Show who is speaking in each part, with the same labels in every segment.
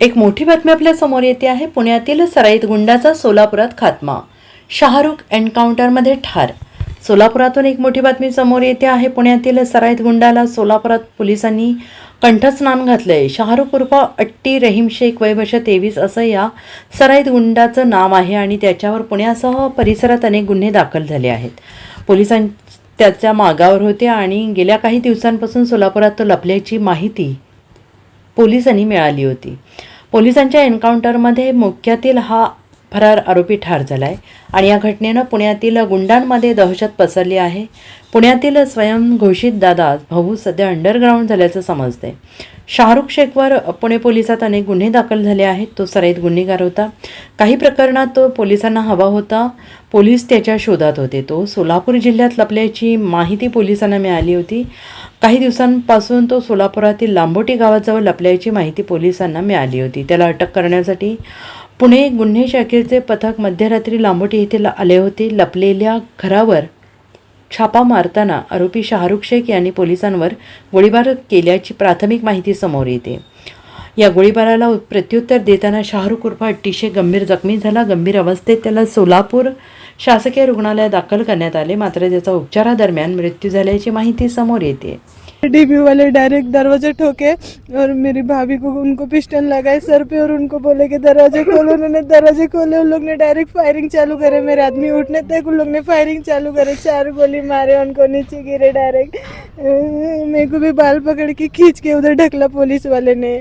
Speaker 1: एक मोठी बातमी आपल्यासमोर येते आहे. पुण्यातील सराईत गुंडाचा सोलापुरात खात्मा. शाहरुख एन्काउंटरमध्ये ठार. सोलापुरातून एक मोठी बातमी समोर येते आहे. पुण्यातील सराईत गुंडाला सोलापुरात पोलिसांनी कंठस्नान घातलंय. शाहरुख उर्फ अट्टी रहीम शेख वयवर्ष तेवीस असं या सराईत गुंडाचं नाव आहे आणि त्याच्यावर पुण्यासह परिसरात अनेक गुन्हे दाखल झाले आहेत. पोलिसां त्याच्या मागावर होते आणि गेल्या काही दिवसांपासून सोलापुरात तो लपल्याची माहिती पोलिसांनी मिळाली होती. पोलिसांच्या एन्काउंटरमध्ये मुख्यातील हा फरार आरोपी ठार झाला आहे आणि या घटनेनं पुण्यातील गुंडांमध्ये दहशत पसरली आहे. पुण्यातील स्वयंघोषित दादा भाऊ सध्या अंडरग्राऊंड झाल्याचं समजते शाहरुख शेखवर पुणे पोलिसात अनेक गुन्हे दाखल झाले आहेत. तो सराईत गुन्हेगार होता. काही प्रकरणात तो पोलिसांना हवा होता. पोलीस त्याच्या शोधात होते. तो सोलापूर जिल्ह्यात लपल्याची माहिती पोलिसांना मिळाली होती. काही दिवसांपासून तो सोलापुरातील लांबोटी गावाजवळ लपल्याची माहिती पोलिसांना मिळाली होती. त्याला अटक करण्यासाठी पुणे गुन्हे शाखेचे पथक मध्यरात्री लांबोटी येथे ल- आले होते. लपलेल्या घरावर छापा मारताना आरोपी शाहरुख शेख यांनी पोलिसांवर गोळीबार केल्याची प्राथमिक माहिती समोर येते. या गोळीबाराला प्रत्युत्तर देताना शाहरुख उर्फ अट्टीशे गंभीर जखमी झाला. गंभीर अवस्थेत त्याला सोलापूर शासकीय रुग्णालयात दाखल करण्यात आले मात्र त्याचा उपचारादरम्यान मृत्यू झाल्याची माहिती समोर येते.
Speaker 2: डीबी वाले डायरेक्ट दरवाजे ठोके और मेरी भाभी को उनको पिस्टन लगाए सर पे और उनको बोले कि दरवाजे खोलो उन्होंने दरवाजे खोले उन लोग ने डायरेक्ट फायरिंग चालू करे मेरे आदमी उठने तक उन लोग ने फायरिंग चालू करे चार गोली मारे उनको नीचे गिरे डायरेक्ट। मेरे को भी बाल पकड़ के खींच के उधर ढकला पुलिस वाले ने।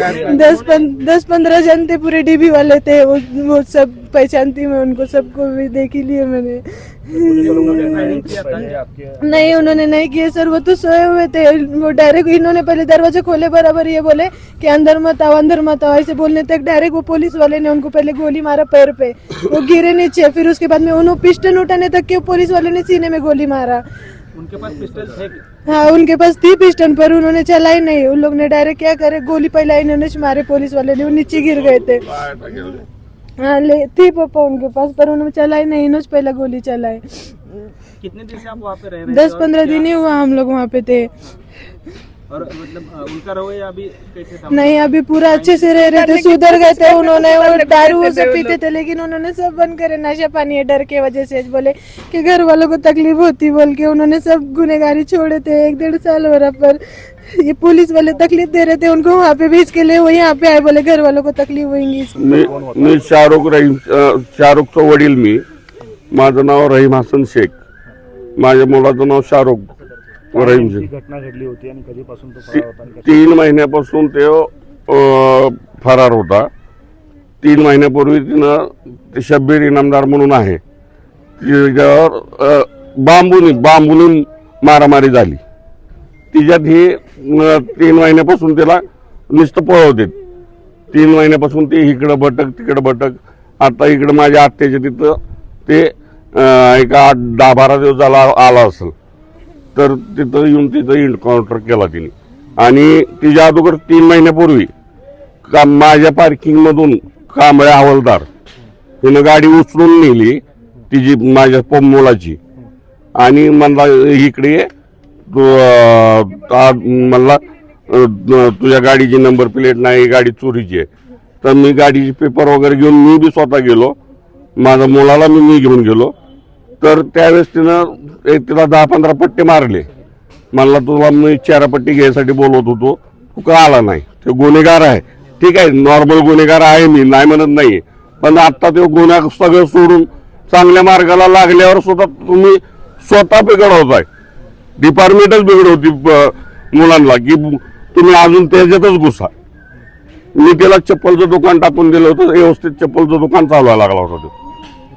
Speaker 2: दस पन, दस पंद्रह जन थे पूरे डीबी वाले थे वो वो सब पहचानती मैं उनको सबको भी देख ही लिया मैंने। नहीं उन्होंने नहीं किए सर वो तो सोए हुए थे वो डायरेक्ट इन्होंने पहले दरवाजे खोले बराबर ये बोले कि अंदर मत आओ अंदर मत आओ ऐसे बोलने तक डायरेक्ट वो पुलिस वाले ने उनको पहले गोली मारा पैर पे वो गिरे नीचे फिर उसके बाद में उन्होंने पिस्टन उठाने तक के पुलिस वाले ने सीने में गोली मारा।
Speaker 3: उनके पास पिस्टल थे
Speaker 2: हाँ उनके पास थी पिस्टन पर उन्होंने चलाई नहीं। उन लोग ने डायरेक्ट क्या करे गोली पहला इन्होंने मारे पुलिस वाले ने वो नीचे गिर गए थे। हाँ ले थी पापा उनके पास पर उन्होंने चलाई नहीं इन्होंने पहला गोली चलाई।
Speaker 3: कितने दिन से आप वहाँ पे रह रहे
Speaker 2: दस पंद्रह दिन ही हुआ हम लोग वहाँ पे थे।
Speaker 3: और मतलब उनका रवैया अभी कैसे था
Speaker 2: नहीं अभी पूरा अच्छे से रह रहे थे सुधर गए थे उन्होंने वो दारू सब पीते थे लेकिन उन्होंने सब बंद करे नशा पानी है डर के वजह से बोले कि घर वालों को तकलीफ होती बोल के उन्होंने सब गुनेगारी छोड़े थे एक डेढ़ साल हो रहा पर ये पुलिस वाले तकलीफ दे रहे थे उनको वहाँ पे भेज के लिए वो यहाँ पे आए बोले घर वालों को तकलीफ होगी
Speaker 4: मी शाहरुख रहीम शाहरुखचा वडील मी माझं नाव रहीम हसन शेख माझ्या मुलाचं नाव शाहरुख
Speaker 5: घटना घडली होती आणि कधीपासून तो फरार होता आणि कशा-
Speaker 4: तीन महिन्यापासून ते अ, फरार होता. तीन महिन्यापूर्वी तिनं ते शब्बीर इनामदार म्हणून आहे. तिच्यावर अ, बांबूनी बांबूनी मारामारी झाली. तिच्यात ही अ, तीन महिन्यापासून तिला नुसतं पळवते तीन महिन्यापासून ते इकडं भटक तिकडं भटक. आता इकडं माझ्या आत्याच्या तिथं ते अ, एक आठ दहा बारा दिवस झाला आला असेल. तर तिथं येऊन तिथं इन्काउंटर केला तिने. आणि तिच्या अगोदर तीन महिन्यापूर्वी का माझ्या पार्किंगमधून कांबळे हवालदार तिनं गाडी उचलून नेली तिची माझ्या प- मुलाची. आणि म्हणला इकडे तू म्हणला तुझ्या गाडीची नंबर प्लेट नाही गाडी चोरीची आहे. तर मी गाडीचे पेपर वगैरे घेऊन मी बी स्वतः गेलो. माझ्या मुलाला मी मी घेऊन गेलो. तर त्यावेळेस तिनं एक तिला दहा पंधरा पट्टे मारले. मला तुला मी चारापट्टी घ्यायसाठी बोलवत होतो. तू का आला नाही? ते गुन्हेगार आहे. ठीक आहे नॉर्मल गुन्हेगार आहे मी नाही म्हणत नाही पण आता ते गुन्हा सगळं सोडून चांगल्या मार्गाला लागल्यावर सुद्धा तुम्ही स्वतः बिघडवताय डिपार्टमेंटच बिघडवती मुलांना. की तुम्ही अजून त्याच्यातच घुसा. मी त्याला चप्पलचं दुकान टाकून दिलं होतं. व्यवस्थित चप्पलचं दुकान चालवायला लागला होता तो.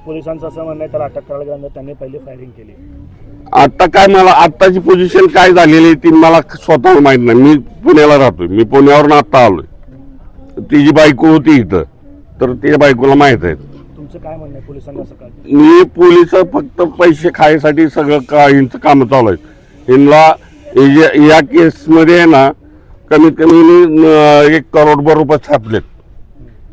Speaker 5: पोलिसांचं असं म्हणणं आहे त्याला अटक करायला गेल्यानंतर त्यांनी पहिले फायरिंग केली.
Speaker 4: आता काय मला आत्ताची पोझिशन काय झालेली आहे ती मला स्वतः माहीत नाही. मी पुण्याला राहतोय. मी पुण्यावरून आता आलोय. तिची बायको होती इथं. तर तिच्या बायकोला माहीत आहे.
Speaker 5: तुमचं काय म्हणणं आहे पोलिसांनी असं काय?
Speaker 4: मी पोलीस फक्त पैसे खायसाठी सगळं का यांचं काम चालू आहे. यांना हे जे- या केसमध्ये आहे ना कमीत कमी एक करोडभर रुपये छापलेत.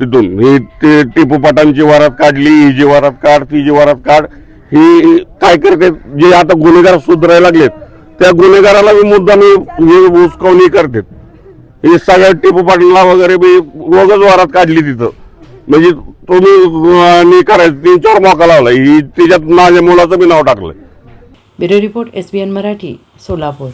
Speaker 4: तिथून. हे ते टिपू पाटांची वरात काढली ही जी वरात काढ ती जी वरात काढ ही काय करते जे आता गुन्हेगार सुधारायला लागलेत त्या गुन्हेगाराला मी मुद्दा मी हे उचकावणी करते. ही सगळ्या टिपू पाटला वगैरे बी वगच वारात काढली तिथं. म्हणजे तुम्ही करायचं तीन चार मोका लावला ही तिच्यात माझ्या मुलाचं बी नाव टाकलंय.
Speaker 1: Bureau report S B N Marathi Solapur.